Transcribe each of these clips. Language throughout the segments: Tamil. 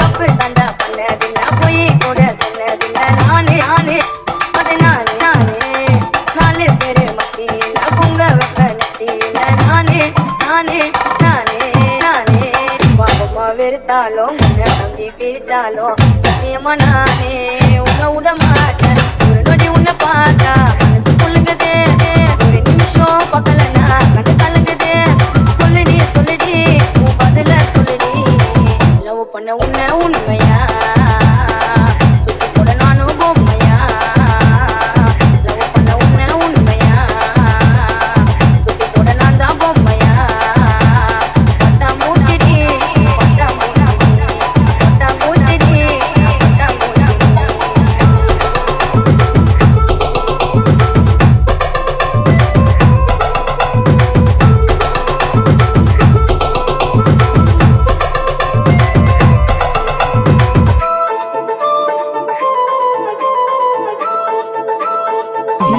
தப்பு தண்டா பண்ணதில்ல பொய் கூட சொன்னதில்ல. நானே நானே அது நானே நானே நாலு பேரு மத்தியில குங்க வெப்ப நெத்தியில. நானே நானே நானே நானே. பாவமா வெறுத்தாலும் உன்னை நம்பி பிரிச்சாலும் சத்தியமா நானே. உன்னை விட மாட்டேன். ஒரு நொடி உன்னை பார்த்தா லவ் பண்ண உன்னை உண்மையா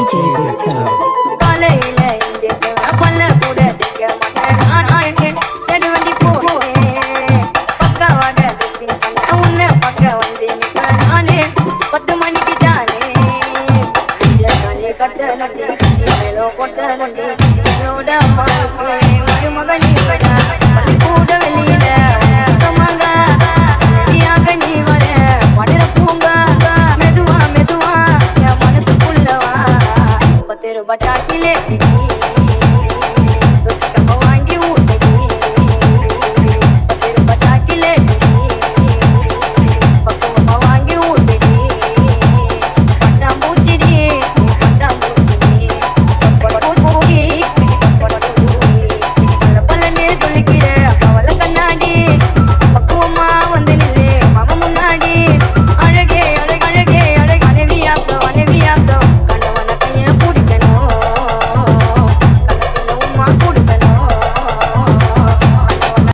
DJ Victor. காலையில பல்ல கூட தைக்க மாட்டேன் நான் போவேன் பக்காவாக உன்னை பக்க வந்து நானே பத்து மணிக்கு தானே கட்ட நட்டி மேலோ கொட்ட நட்டி என்னோட அம்மா बचा के लेती